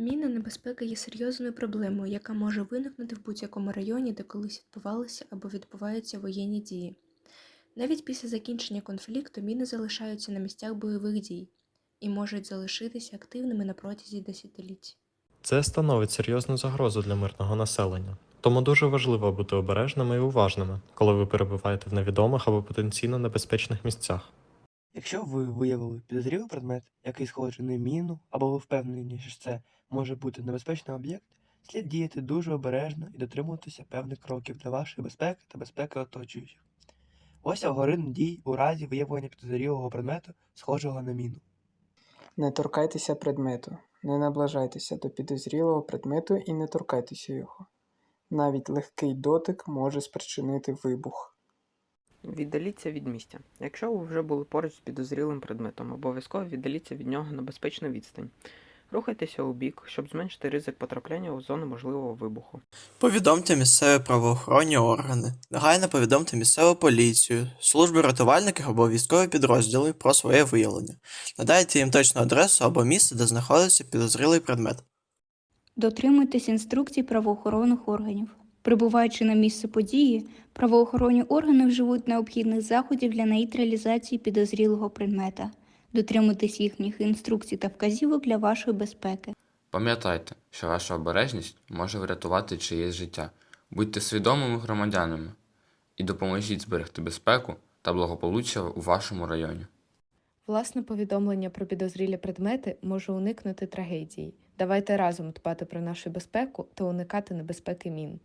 Мінна небезпека є серйозною проблемою, яка може виникнути в будь-якому районі, де колись відбувалися або відбуваються воєнні дії. Навіть після закінчення конфлікту міни залишаються на місцях бойових дій і можуть залишитися активними на протязі десятиліть. Це становить серйозну загрозу для мирного населення. Тому дуже важливо бути обережними і уважними, коли ви перебуваєте в невідомих або потенційно небезпечних місцях. Якщо ви виявили підозрілий предмет, який схожий на міну, або ви впевнені, що це може бути небезпечний об'єкт, слід діяти дуже обережно і дотримуватися певних кроків для вашої безпеки та безпеки оточуючих. Ось алгоритм дій у разі виявлення підозрілого предмету, схожого на міну. Не торкайтеся предмету. Не наближайтеся до підозрілого предмету і не торкайтеся його. Навіть легкий дотик може спричинити вибух. Віддаліться від місця. Якщо ви вже були поруч з підозрілим предметом, обов'язково віддаліться від нього на безпечну відстань. Рухайтеся у бік, щоб зменшити ризик потрапляння у зону можливого вибуху. Повідомте місцеві правоохоронні органи, негайно повідомте місцеву поліцію, служби рятувальників або військові підрозділи про своє виявлення. Надайте їм точну адресу або місце, де знаходиться підозрілий предмет. Дотримуйтесь інструкцій правоохоронних органів. Прибуваючи на місце події, правоохоронні органи вживуть необхідних заходів для нейтралізації підозрілого предмета. Дотримуйтесь їхніх інструкцій та вказівок для вашої безпеки. Пам'ятайте, що ваша обережність може врятувати чиєсь життя. Будьте свідомими громадянами і допоможіть зберегти безпеку та благополуччя у вашому районі. Власне повідомлення про підозрілі предмети може уникнути трагедії. Давайте разом дбати про нашу безпеку та уникати небезпеки мін.